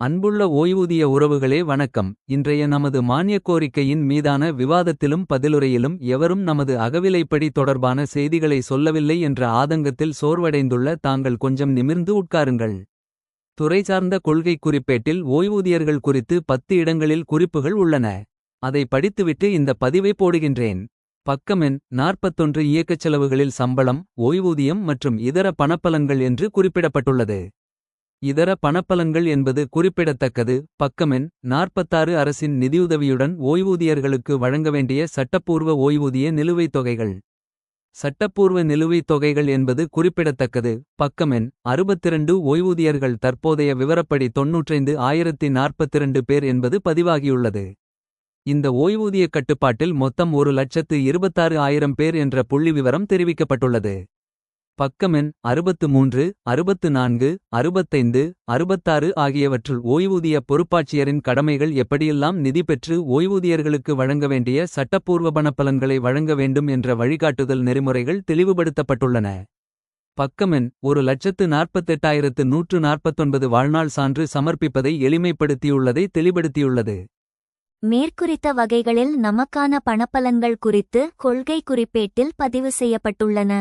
அன்புள்ள ஓய்வூதிய உறவுகளே வணக்கம். இன்றைய நமது மானிய கோரிக்கையின் மீதான விவாதத்திலும் பதிலுரையிலும் எவரும் நமது அகவிலைப்படி தொடர்பான செய்திகளை சொல்லவில்லை என்ற ஆதங்கத்தில் சோர்வடைந்துள்ள தாங்கள் கொஞ்சம் நிமிர்ந்து உட்காருங்கள். துறை சார்ந்த கொள்கை குறிப்பேட்டில் ஓய்வூதியர்கள் குறித்து பத்து இடங்களில் குறிப்புகள் உள்ளன. அதை படித்துவிட்டு இந்த பதிவை போடுகின்றேன். பக்கமென் நாற்பத்தொன்று இயக்கச் செலவுகளில் சம்பளம் ஓய்வூதியம் மற்றும் இதர பணப்பலன்கள் என்று குறிப்பிடப்பட்டுள்ளது. இதர பணப்பலன்கள் என்பது குறிப்பிடத்தக்கது. பக்கமென் நாற்பத்தாறு அரசின் நிதியுதவியுடன் ஓய்வூதியர்களுக்கு வழங்க வேண்டிய சட்டப்பூர்வ ஓய்வூதிய நிலுவைத் தொகைகள். சட்டப்பூர்வ நிலுவைத் தொகைகள் என்பது குறிப்பிடத்தக்கது. பக்கமென் அறுபத்திரண்டு ஓய்வூதியர்கள் தற்போதைய விவரப்படி தொன்னூற்றைந்து ஆயிரத்தி நாற்பத்திரண்டு பேர் என்பது பதிவாகியுள்ளது. இந்த ஓய்வூதிய கட்டுப்பாட்டில் மொத்தம் ஒரு லட்சத்து இருபத்தாறு ஆயிரம் பேர் என்ற புள்ளி விவரம் தெரிவிக்கப்பட்டுள்ளது. பக்கமென் அறுபத்து மூன்று அறுபத்து நான்கு அறுபத்தைந்து அறுபத்தாறு ஆகியவற்றுள் ஓய்வூதிய பொறுப்பாட்சியரின் கடமைகள் எப்படியெல்லாம் நிதி பெற்று ஓய்வூதியர்களுக்கு வழங்க வேண்டிய சட்டப்பூர்வ பணப்பலன்களை வழங்க வேண்டும் என்ற வழிகாட்டுதல் நெறிமுறைகள் தெளிவுபடுத்தப்பட்டுள்ளன. பக்கமென் ஒரு லட்சத்து நாற்பத்தெட்டாயிரத்து நூற்று நாற்பத்தொன்பது வாழ்நாள் சான்று சமர்ப்பிப்பதை எளிமைப்படுத்தியுள்ளதை தெளிவுபடுத்தியுள்ளது. மேற்குறித்த வகைகளில் நமக்கான பணப்பலன்கள் குறித்து கொள்கை குறிப்பேட்டில் பதிவு செய்யப்பட்டுள்ளன.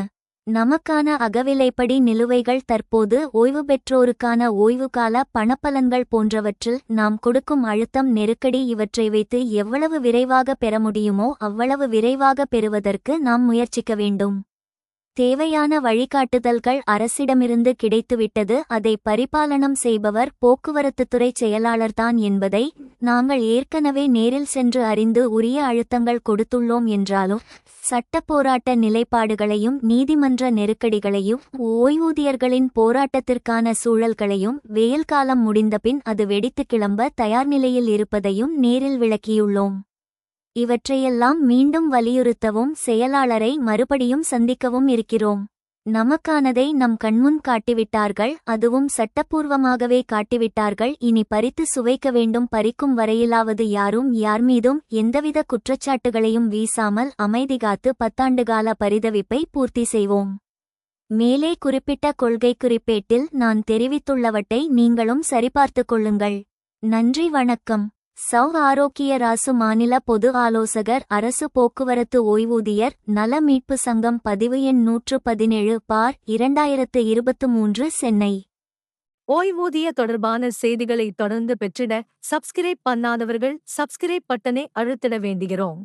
நமக்கான அகவிலைப்படி நிலுவைகள் தற்போது ஓய்வு பெற்றோருக்கான ஓய்வுகால பணப்பலன்கள் போன்றவற்றில் நாம் கொடுக்கும் அழுத்தம் நெருக்கடி இவற்றை வைத்து எவ்வளவு விரைவாக பெற முடியுமோ அவ்வளவு விரைவாக பெறுவதற்கு நாம் முயற்சிக்க வேண்டும். தேவையான வழிகாட்டுதல்கள் அரசிடமிருந்து கிடைத்துவிட்டது அதை பரிபாலனம் செய்பவர் போக்குவரத்துத்துறை செயலாளர்தான் என்பதை நாங்கள் ஏற்கனவே நேரில் சென்று அறிந்து உரிய அழுத்தங்கள் கொடுத்துள்ளோம் என்றாலும் சட்ட போராட்ட நிலைப்பாடுகளையும் நீதிமன்ற நெருக்கடிகளையும் ஓய்வூதியர்களின் போராட்டத்திற்கான சூழல்களையும் வெயில் காலம் முடிந்தபின் அது வெடித்து கிளம்ப தயார் நிலையில் இருப்பதையும் நேரில் விளக்கியுள்ளோம். இவற்றையெல்லாம் மீண்டும் வலியுறுத்தவும் செயலாளரை மறுபடியும் சந்திக்கவும் இருக்கிறோம். நமக்கானதை நம் கண்முன் காட்டிவிட்டார்கள் அதுவும் சட்டப்பூர்வமாகவே காட்டிவிட்டார்கள் இனி பறித்து சுவைக்க வேண்டும் பறிக்கும் வரையிலாவது யாரும் யார் மீதும் எந்தவித குற்றச்சாட்டுகளையும் வீசாமல் அமைதி காத்து பத்தாண்டுகால பரிதவிப்பை பூர்த்தி செய்வோம். மேலே குறிப்பிட்ட கொள்கை குறிப்பேட்டில் நான் தெரிவித்துள்ளவற்றை நீங்களும் சரிபார்த்துக் கொள்ளுங்கள். நன்றி வணக்கம். சௌ ஆரோக்கிய ராசு மாநில பொது ஆலோசகர் அரசு போக்குவரத்து ஓய்வூதியர் நல மீட்பு சங்கம் பதிவு எண் நூற்று பதினேழு பார் இரண்டாயிரத்து இருபத்து மூன்று சென்னை. ஓய்வூதிய தொடர்பான செய்திகளை தொடர்ந்து பெற்றிட சப்ஸ்கிரைப் பண்ணாதவர்கள் சப்ஸ்கிரைப் பட்டனை அழுத்திட வேண்டுகிறோம்.